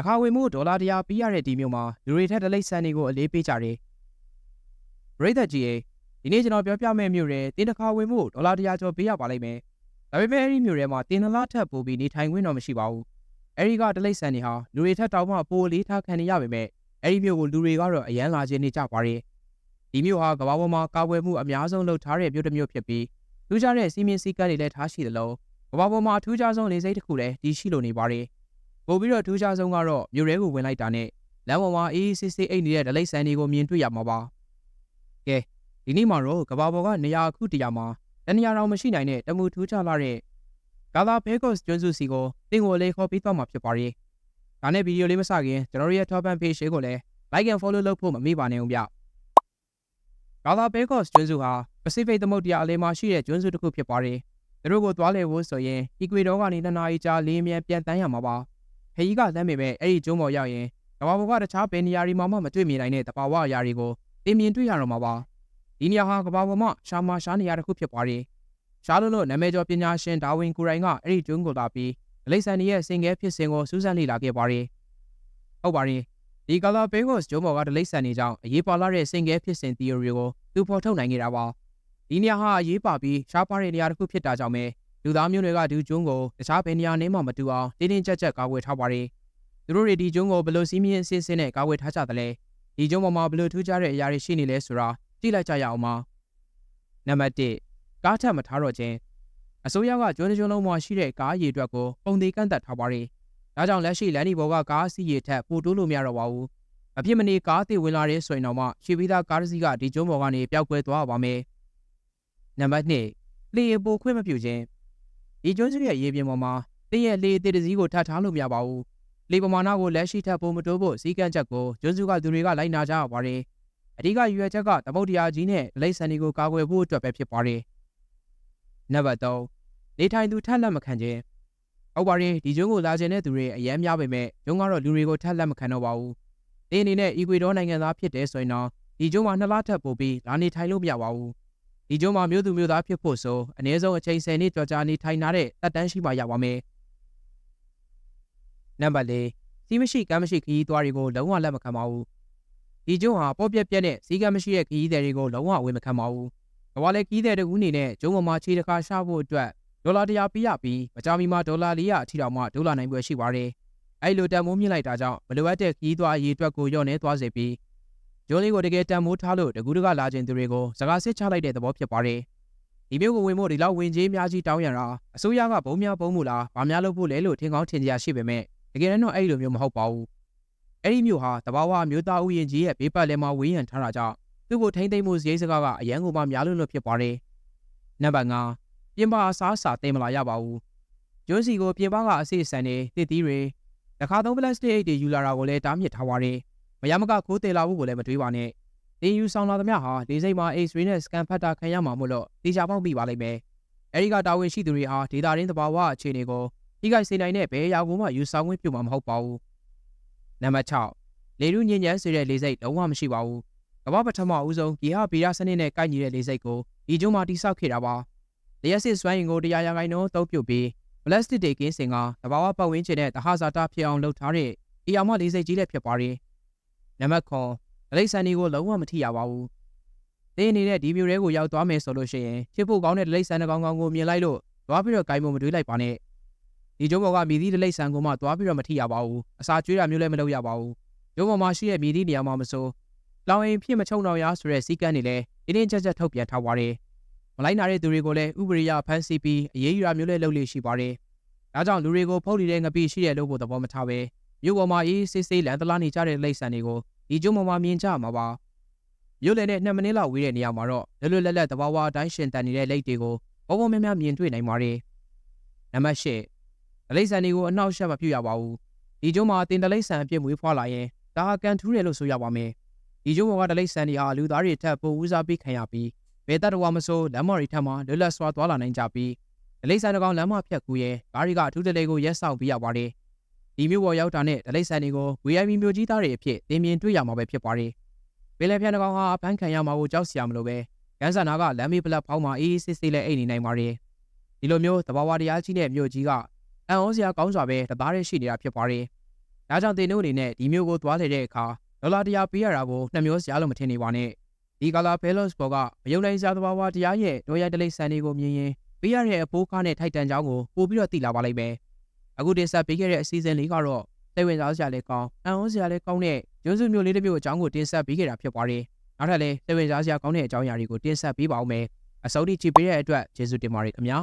တခါဝင်မှုဒေါ်လာ100ပေးရတဲ့ဒီမျိုးမှာလူတွေထက်တလိမ့်ဆန်တွေကိုအလေးပေးကြတယ်ပရိသတ်ကြီးရေဒီနေ့ကျွန်တော်ပြောပြမယ့်မျိုးတွေတင်းတစ်ခါဝင်မှုဒေါ်လာ100ကျော်ပေးရပါလိမ့်မယ်ဒါပေမဲ့အဲ့ဒီမျိုးတွေမှာတင်းနလားထက်ပိုပြီးနေထိုင်ခွင့်တော့မရှိပါဘူးအဲ့ဒီကတလိမ့်ဆန်တွေဟာလူတွေထက်တောင်မှပိုလေးထားခံနေရပေမဲ့အဲ့ဒီမျိုးကိုလူတွေကတော့အရန်လာခြင်းနေကြပါတယ်ဒီမျိုးဟာကမ္ဘာပေါ်မှာကာကွယ်မှုအများဆုံးလုပ်ထားတဲ့မျိုးတစ်မျိုးဖြစ်ပြီးထူးခြားတဲ့စီမင်းစည်းကမ်းတွေလည်းထားရှိသလိုကမ္ဘာပေါ်မှာအထူးခြားဆုံးလေစိတ်တစ်ခုလည်းတည်ရှိလိုနေပါတယ် ပို့ပြီးတော့ထူးခြားဆုံးကတော့မြို့ရဲကိုဝင်လိုက်တာနဲ့လမ်းပေါ်မှာအေးအေးဆေးဆေးအိတ်နေတဲ့ဒလိမ့်ဆန်တွေကိုမြင်တွေ့ရမှာပါကဲဒီနေ့မှာတော့ကမ္ဘာပေါ်ကနေရာအခုတရာမှာတနေရာတော်မရှိနိုင်တဲ့တမှုထူးခြားလာတဲ့ကာလာဘေကော့စ်ကျွန်းစုစီကိုတင်ကိုလေးခေါ်ပြီးတော့မှာဖြစ်ပါတယ်ဒါနဲ့ဗီဒီယိုလေးမစခင်ကျွန်တော်တို့ရဲ့ top ban page ကိုလည်း like and follow လုပ်ဖို့မမေ့ပါနဲ့ဦးဗျကာလာဘေကော့စ်ကျွန်းစုဟာ Pacific သမုဒ္ဒရာအလယ်မှာရှိတဲ့ကျွန်းစုတစ်ခုဖြစ်ပါတယ်သူတို့ကိုသွားလေဖို့ဆိုရင်အီကွေဒေါကနေနှစ်နာရီကြာလေးမြန်ပြန်တန်းရမှာပါ ခရီးကလမ်းပေမဲ့အဲ့ဒီကျွန်းပေါ်ရောက်ရင်ကမ္ဘာပေါ်ကတခြားဘယ်နေရာတွေမှာမှမတွေ့မြင်နိုင်တဲ့တဘာဝအရာတွေကိုတင်မြင်တွေ့ရတော့မှာပါဒီနေရာဟာကမ္ဘာပေါ်မှာရှာမာရှားနေရာတစ်ခုဖြစ်ပါတယ်ရှားလို့လို့နာမည်ကျော်ပညာရှင်ဒါဝင်ကိုရိုင်ကအဲ့ဒီကျွန်းကိုလာပြီးဒလိဆန်ရဲ့စင်ကဲဖြစ်စဉ်ကိုစူးစမ်းလေ့လာခဲ့ပါတယ်ဟုတ်ပါတယ်ဒီကာလာဘေးကော့စ်ကျွန်းပေါ်ကဒလိဆန်နေကြောင်းအရေးပါလာတဲ့စင်ကဲဖြစ်စဉ် theory ကိုသူဖော်ထုတ်နိုင်ခဲ့တာပါဒီနေရာဟာအရေးပါပြီးရှားပါတဲ့နေရာတစ်ခုဖြစ်တာကြောင့်ပဲ လူသားမျိုးတွေကဒီကျွန်းကိုတခြားဘယ်နေရာနဲ့မှမတူအောင်တင်းတင်းကြပ်ကြပ်ကာကွယ်ထားပါတယ်။သူတို့တွေဒီကျွန်းကိုဘယ်လိုစီးမြင်အစစ်စစ်နဲ့ကာကွယ်ထားကြသလဲ။ဒီကျွန်းပေါ်မှာဘယ်လိုထူးခြားတဲ့အရာတွေရှိနေလဲဆိုတာကြည့်လိုက်ကြရအောင်ပါ။နံပါတ်1ကားထက်မထားတော့ခြင်းအစိုးရကကျွန်းတစ်ကျွန်းလုံးမှာရှိတဲ့ကားရည်အတွက်ကိုပုံသေးကန့်သက်ထားပါတယ်။ဒါကြောင့်လက်ရှိလမ်းဒီဘော်ကကားစီးရည်ထက်ပိုတိုးလို့မရတော့ပါဘူး။အဖြစ်မနေကားတွေဝင်လာတဲ့ဆိုရင်တော့မှရှေ့ပြီးသားကားတစ်စီးကဒီကျွန်းပေါ်ကနေပျောက်ကွယ်သွားပါမယ်။နံပါတ်2လေယာဉ်ပိုခွင့်မပြုခြင်း ဒီကျွန်းစုရဲ့ရေပြင်ပေါ်မှာတင်းရဲ့လေတစ်တစည်းကိုထပ်ထားလို့မရပါဘူး။လေပမာဏကိုလက်ရှိထပ်ပုံမတိုးဖို့စီကံချက်ကိုကျွန်းစုကသူတွေကလိုက်နာကြရပါတယ်။အဓိကရွယ်ချက်ကသမုဒ္ဒရာကြီးနဲ့လိမ့်ဆန်တွေကိုကာကွယ်ဖို့အတွက်ပဲဖြစ်ပါတယ်။နံပါတ်3နေထိုင်သူထပ်လက်မခံခြင်းဟုတ်ပါတယ်ဒီကျွန်းကိုလာခြင်းတဲ့သူတွေအများများပေမဲ့ကျွန်းကတော့လူတွေကိုထပ်လက်မခံတော့ပါဘူး။တင်းအနေနဲ့အီကွေဒေါနိုင်ငံသားဖြစ်တဲ့ဆိုရင်တော့ဒီကျွန်းမှာနှစ်လထပ်ပို့ပြီးလာနေထိုင်လို့မရပါဘူး။ ဒီကျွန်းမှာမြို့သူမြို့သားဖြစ်ဖို့ဆိုအနည်းဆုံးအချိန်10နှစ်ကြော်ကြာနေထိုင်ထားတဲ့တက်တန်းရှိမှရပါမယ်။နံပါတ်၄စီးမရှိကမ်းမရှိခရီးသွားတွေကိုလုံးဝလက်မခံပါဘူး။ဒီကျွန်းဟာပေါ့ပြက်ပြက်နဲ့စီးကမ်းမရှိတဲ့ခရီးသည်တွေကိုလုံးဝဝေမခံပါဘူး။ဘာလဲခရီးသည်တကူအနေနဲ့ကျွန်းပေါ်မှာခြေတစ်ခါရှာဖို့အတွက်ဒေါ်လာ100ပေးရပြီးမကြာမီမှာဒေါ်လာ400အထိတောင်မှဒေါ်လာနိုင်ပွဲရှိပါတယ်။အဲ့လိုတန်မိုးမြင့်လိုက်တာကြောင့်မလိုအပ်တဲ့ခရီးသွားအရေးအတွက်ကိုညှော့နေသွားစေပြီး ဂျိုးလေးကိုတကယ်တန်မိုးထားလို့တကူးတကလာခြင်းသူတွေကိုစကားစစ်ချလိုက်တဲ့သဘောဖြစ်ပါတယ်။ဒီမျိုးကိုဝင်ဖို့ဒီလောက်ဝင်ကြီးများကြီးတောင်းရတာအစိုးရကဘုံများဘုံမူလားဗာများလုပ်ဖို့လဲလို့ထင်ကောင်းထင်ကြရရှိပေမဲ့တကယ်တော့အဲ့လိုမျိုးမဟုတ်ပါဘူး။အဲ့ဒီမျိုးဟာတဘာဝမျိုးသားဥယျာဉ်ကြီးရဲ့ဘေးပတ်လည်မှာဝေးရန်ထားတာကြောင့်သူ့ကိုထိမ့်သိမ့်မှုစရိတ်စကားကအရန်ကိုမှများလို့လို့ဖြစ်ပါတယ်။နံပါတ်5ပြင်ပအစားအစာတင်မလာရပါဘူး။ကျွန်းစီကိုပြင်ပကအစိအစံတွေတစ်သီးတွေတခါသုံးပလတ်စတစ်အိတ်တွေယူလာတာကိုလည်းတားမြစ်ထားပါတယ်။ မရမကခိုးတယ်လာဖို့ကိုလည်းမတွေးပါနဲ့။တင်ယူဆောင်လာသမျှဟာဒီစိတ်မှာ X-ray နဲ့ scan ဖတ်တာခံရမှာမို့လို့တေချာပေါက်ပြီးပါလိမ့်မယ်။အဲဒီကတာဝန်ရှိသူတွေဟာဒေတာရင်းသဘာဝအခြေအနေကိုထိခိုက်စေနိုင်တဲ့ဘယ်အရာကိုမှယူဆောင်ခွင့်ပြုမှာမဟုတ်ပါဘူး။နံပါတ်6လေရုညဉ့်ညမ်းစေတဲ့လေစိတ်လုံးဝမရှိပါဘူး။ကမ္ဘာပထမဦးဆုံးဂေဟဗီရစနစ်နဲ့ကိုက်ညီတဲ့လေစိတ်ကိုဒီကျုံးမှာတိစောက်ခဲ့တာပါ။လျှက်စစ်စွမ်းအင်ကိုတရားရဂိုင်းနှုန်းသုံးပြုတ်ပြီးပလတ်စတစ်တွေကင်းစင်ကတဘာဝပတ်ဝန်းကျင်နဲ့တဟဇာတာဖြစ်အောင်လုပ်ထားတဲ့အီယာမလေစိတ်ကြီးလည်းဖြစ်ပါတယ်။ နံပါတ်9အလိဆန်ဒီကိုလုံးဝမထိရပါဘူး။တင်းနေတဲ့ဒီမျိုးတွေကိုရောက်သွားမယ်ဆိုလို့ရှိရင်ချစ်ဖို့ကောင်းတဲ့ဒလိဆန်တစ်ကောင်ကောင်ကိုမြင်လိုက်လို့သွားပြီးတော့ဂိုင်းမမတွေးလိုက်ပါနဲ့။ဒီကျုံးဘော်ကမြည်သည့်ဒလိဆန်ကိုမှသွားပြီးတော့မထိရပါဘူး။အစာကျွေးတာမျိုးလည်းမလုပ်ရပါဘူး။ကျုံးဘော်မှာရှိတဲ့မြည်သည့်နေရာမှာမစိုးလောင်အိမ်ဖြစ်မချုံတော့ရဆိုတဲ့စီကန်းတွေလည်းအင်းင်းချက်ချက်ထုတ်ပြန်ထားပါတယ်။မလိုက်နာတဲ့သူတွေကိုလည်းဥပဒေရဖမ်းဆီးပြီးအရေးယူရမျိုးလည်းလုပ်လို့ရှိပါတယ်။ဒါကြောင့်လူတွေကိုဖုတ်နေတဲ့ငပိရှိတဲ့လို့ဖို့သဘောမထားပဲမြို့ပေါ်မှာအေးဆေးဆေးလန်တလားနေကြတဲ့လိမ့်ဆန်တွေကို ဒီကျုံပေါ်မှာမြင်ကြမှာပါမြို့လယ်နဲ့2မိနစ်လောက်ဝေးတဲ့နေရာမှာတော့လွတ်လွတ်လပ်လပ်တဘာဝအတိုင်းရှင်တန်နေတဲ့လိတ်တွေကိုဘောဘောများများမြင်တွေ့နိုင်ပါတယ်နံပါတ်8ဒလိမ့်ဆန်တွေကိုအနှောက်အယှက်မပြုရပါဘူးဒီကျုံမှာတင်ဒလိမ့်ဆန်အပြစ်မွေးဖွားလာရင်ဒါဟာကန်ထူးတယ်လို့ဆိုရပါမယ်ဒီကျုံပေါ်ကဒလိမ့်ဆန်တွေဟာလူသားတွေထပ်ပိုဦးစားပေးခံရပြီးဘယ်တတ်တော်မဆိုးလမ်းမတွေထပ်မှာလွတ်လပ်စွာသွားလာနိုင်ကြပြီးဒလိမ့်ဆန်တကောင်လမ်းမဖြတ်ကူရဲကားတွေကအထူးတလေကိုရက်ဆောင်ပြရပါတယ် ဒီမျိုးပေါ်ရောက်တာနဲ့ဒလိမ့်ဆန်တွေကို VIP မျိုးကြီးသားတွေအဖြစ်တင်မြင်တွေ့ရမှာပဲဖြစ်ပါတယ်။ပင်လယ်ပြန်တကောင်ဟာအဖမ်းခံရမှာကိုကြောက်စရာမလိုပဲကန်းဆန်နာကလမ်းမေးပလက်ဖောင်းမှာအေးစစ်စစ်လေးအိတ်နေနိုင်ပါတယ်။ဒီလိုမျိုးတဘာဝတရားကြီးတဲ့မြို့ကြီးကအံ့ဩစရာကောင်းစွာပဲတသားရရှိနေတာဖြစ်ပါတယ်ဒါကြောင့်တင်တို့အနေနဲ့ဒီမျိုးကိုသွားလေတဲ့အခါဒေါ်လာ100ပေးရတာကိုနှမျိုးစရာလို့မထင်နေပါနဲ့ဒီကာလာဘဲလော့စ်ဘော်ကမယုံနိုင်စရာသဘာဝတရားရဲ့တော်ရတလိษံတွေကိုမြင်ရင်ပေးရတဲ့အပိုးကားနဲ့ထိုက်တန်ကြောင်းကိုပို့ပြီးတော့သိလာပါလိမ့်မယ် အခုတင်ဆက်ပေးခဲ့တဲ့အစီအစဉ်လေးကတော့စိတ်ဝင်စားစရာလည်းကောင်းအံ့ဩစရာလည်းကောင်းတဲ့ကျွန်းစုမျိုးလေးတစ်မျိုးအကြောင်းကိုတင်ဆက်ပေးခဲ့တာဖြစ်ပါတယ်နောက်ထပ်လည်းစိတ်ဝင်စားစရာကောင်းတဲ့အကြောင်းအရာတွေကိုတင်ဆက်ပေးပါဦးမယ်အစိုးရကြည့်ပေးတဲ့အတွက်ကျေးဇူးတင်ပါတယ်ခင်ဗျာ